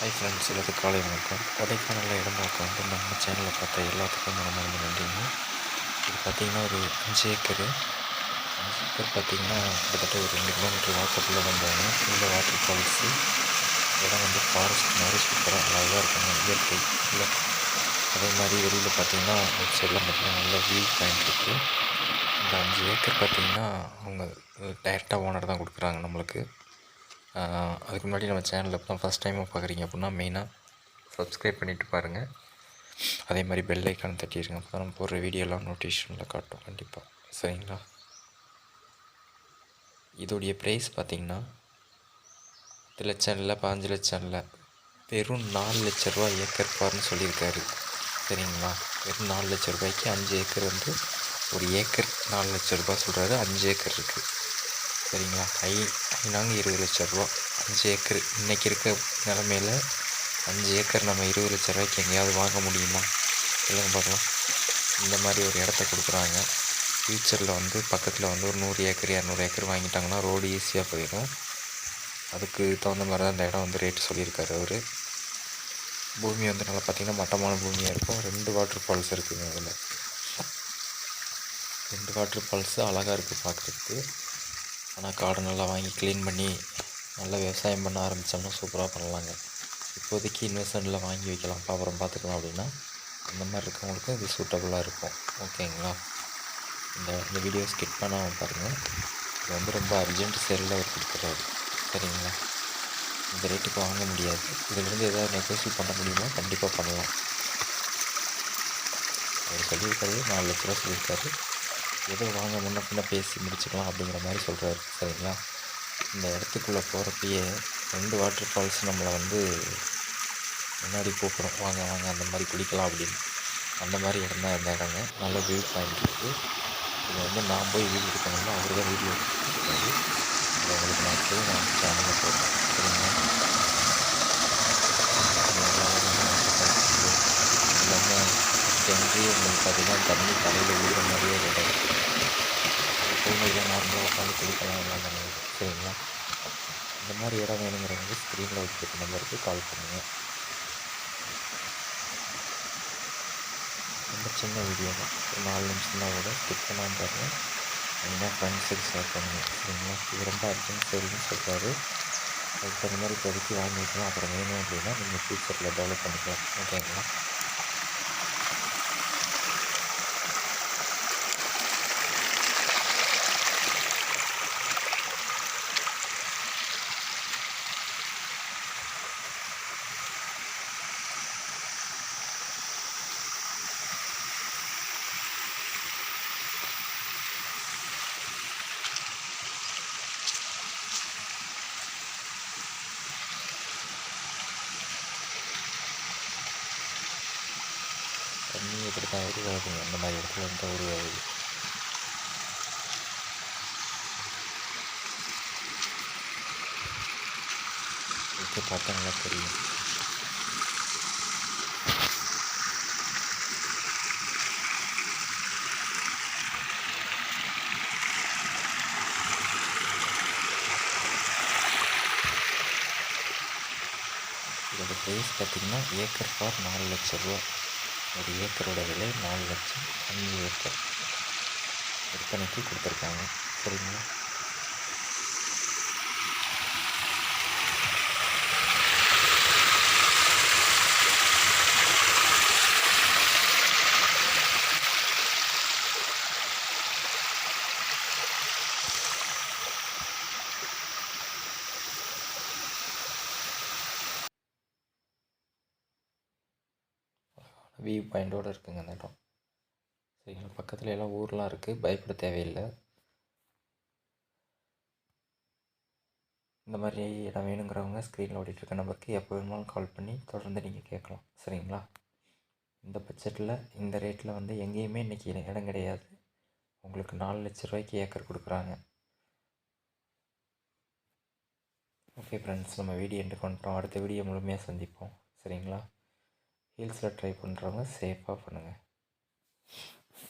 Hi friends எல்லாத்துக்கும் காலை வணக்கம். கொடைக்கானலில் இடம் பார்க்க வந்து நம்ம சேனலில் பார்த்த எல்லாத்துக்கும் மனமார்ந்த நன்றிங்க. இது பார்த்திங்கன்னா ஒரு அஞ்சு ஏக்கரு. அஞ்சு ஏக்கர் பார்த்திங்கன்னா கிட்டத்தட்ட ஒரு ரெண்டு கிலோமீட்டர் வாக்கப்பில் வந்தாங்க ஃபுல்லாக உள்ள வாட்டர் ஃபால்ஸு இடம் வந்து ஃபாரஸ்ட் மாதிரி சூப்பராக அழகாக இருக்காங்க. இயற்கை இல்லை அதே மாதிரி வெளியில் பார்த்திங்கன்னா ஒரு சைடில் பார்த்திங்கன்னா நல்ல வியூ பாயிண்ட் இருக்குது இந்த அஞ்சு ஏக்கர் பார்த்திங்கன்னா அவங்க டைரெக்டாக ஓனர் தான் கொடுக்குறாங்க நம்மளுக்கு. அதுக்கு முன்னாடி நம்ம சேனலில் இப்போ தான் ஃபஸ்ட் டைமாக பார்க்குறீங்க அப்படின்னா மெயினாக சப்ஸ்கிரைப் பண்ணிவிட்டு பாருங்கள் அதே மாதிரி பெல் ஐக்கான் தட்டிடுங்க அப்போ தான் நம்ம போடுற வீடியோலாம் நோட்டிஃபிகேஷனில் காட்டும் கண்டிப்பாக சரிங்களா? இதோடைய ப்ரைஸ் பார்த்திங்கன்னா பத்து லட்சம் இல்லை பாஞ்சு லட்சம் இல்லை. வெறும் நாலு லட்ச ரூபா ஏக்கர் பார்னு சொல்லியிருக்காரு. சரிங்களா? வெறும் நாலு லட்ச ரூபாய்க்கு அஞ்சு ஏக்கர் வந்து ஒரு ஏக்கர் நாலு லட்ச ரூபா சொல்கிறாரு அஞ்சு ஏக்கர் இருக்குது சரிங்களா? ஐ ஐநாங்க இருபது லட்ச ரூபா. அஞ்சு ஏக்கர். இன்றைக்கி இருக்க நிலமையில அஞ்சு ஏக்கர் நம்ம இருபது லட்ச ரூபாய்க்கு எங்கேயாவது வாங்க முடியுமா? இல்லைங்க பார்க்கலாம். இந்த மாதிரி ஒரு இடத்த கொடுக்குறாங்க. ஃப்யூச்சரில் வந்து பக்கத்தில் வந்து ஒரு நூறு ஏக்கர் இரநூறு ஏக்கர் வாங்கிட்டாங்கன்னா ரோடு ஈஸியாக போயிடும். அதுக்கு தகுந்த மாதிரி தான் இந்த இடம் வந்து ரேட்டு சொல்லியிருக்காரு அவர். பூமி வந்து நல்லா பார்த்திங்கன்னா மட்டமான பூமியாக இருக்கும். ரெண்டு வாட்டர் ஃபால்ஸ் இருக்குதுங்க அதில். ரெண்டு வாட்டர் ஃபால்ஸு அழகாக இருக்குது பார்க்குறதுக்கு. ஆனால் காடை நல்லா வாங்கி க்ளீன் பண்ணி நல்லா விவசாயம் பண்ண ஆரம்பித்தோம்னா சூப்பராக பண்ணலாங்க. இப்போதைக்கு இன்வெஸ்ட்மெண்ட்டில் வாங்கி வைக்கலாம் அப்புறம் பார்த்துக்கலாம் அப்படின்னா அந்த மாதிரி இருக்கவங்களுக்கும் இது சூட்டபுளாக இருக்கும். ஓகேங்களா? இந்த இந்த வீடியோ ஸ்கிப் பண்ணாமல் பாருங்கள் இது வந்து ரொம்ப அர்ஜென்ட் சேலில் அவர் கொடுக்குறாரு சரிங்களா? இந்த ரேட்டுக்கு வாங்க முடியாது. இதிலேருந்து எதாவது நெகோசியேட் பண்ண முடியுமோ கண்டிப்பாக பண்ணலாம். அவர் சொல்லியிருக்காரு நாலு லட்ச ரூபா சொல்லியிருக்காரு. ஏதோ வாங்க முன்ன பின்ன பேசி முடிச்சுக்கலாம் அப்படிங்கிற மாதிரி சொல்கிறாரு சரிங்களா? இந்த இடத்துக்குள்ளே போகிறப்பயே ரெண்டு வாட்டர் ஃபால்ஸ் நம்மளை வந்து முன்னாடி கூப்பிடும். வாங்க வாங்க அந்த மாதிரி குளிக்கலாம் அப்படின்னு. அந்த மாதிரி இடம் தான் இந்த இடங்க. நல்ல வியூ பாயிண்ட் இருக்குது இதை வந்து நான் போய் வீடு எடுக்கணும்னா அவர் தான் வீடியோ எடுத்துருக்காரு அதை உங்களுக்கு நான் போய் நான் சேனலில் போடுறேன். சரிங்களா? உங்களுக்கு பார்த்தீங்கன்னா தண்ணி தலையில் விழுகிற மாதிரியே கிடையாது எப்போவுமே நார்மலாக உட்காந்து குளிக்கலாம் எல்லாம் பண்ணுவோம் சரிங்களா? இந்த மாதிரி இடம் வேணுங்கிறவங்க ஸ்க்ரீனில் வச்சுருக்க நம்பருக்கு கால் பண்ணுங்கள் ரொம்ப சின்ன வீடியோ தான். ஒரு நாலு நிமிஷம் தான் கூட ஸ்கிப் பண்ணாமல் பாருங்கள் மெயினாக ஃப்ரெண்ட்ஸுக்கு ஷேர் பண்ணுங்கள் சரிங்களா? இது ரொம்ப அர்ஜென்ட் சேல்னு சொல்கிறாரு அதுக்கு தகுந்த மாதிரி இப்போதைக்கு வாங்கிக்கலாம். அப்புறம் வேணும் அப்படின்னா நீங்கள் ஃப்யூச்சரில் டெவலப் பண்ணிக்கலாம். ஓகேங்களா தண்ணி இப்படி தான் உருவாகுங்க அந்த மாதிரி இடத்துல வந்து உருவாகுது இப்போ பார்த்தா நல்லா தெரியும். இதோட ப்ரைஸ் பார்த்திங்கன்னா ஏக்கர் ஃபார் நாலு லட்ச ரூபா. ஒரு ஏக்கரோட விலை நாலு லட்சம் அஞ்சு ஏக்கர் விற்பனைக்கு கொடுத்துருக்காங்க. சரிங்களா? வியூ பாயிண்டோடு இருக்குங்க அந்த இடம். சரிங்களா பக்கத்தில் எல்லாம் ஊர்லாம் இருக்குது பயப்பட தேவையில்லை. இந்த மாதிரி இடம் வேணுங்கிறவங்க ஸ்க்ரீனில் ஓடிட்டுருக்க நம்பருக்கு எப்போ வேணுமாலும் கால் பண்ணி தொடர்ந்து நீங்கள் கேட்கலாம். சரிங்களா? இந்த பட்ஜெட்டில் இந்த ரேட்டில் வந்து எங்கேயுமே இன்றைக்கி இடம் கிடையாது. உங்களுக்கு நாலு லட்ச ரூபாய்க்கு ஏக்கர் கொடுக்குறாங்க. ஓகே ஃப்ரெண்ட்ஸ் நம்ம வீடியோ எண்டு பண்ணிட்டோம் அடுத்த வீடியோ முழுமையாக சந்திப்போம். சரிங்களா? ஹீல்ஸில் ட்ரை பண்ணுறவங்க சேஃபாக பண்ணுங்கள்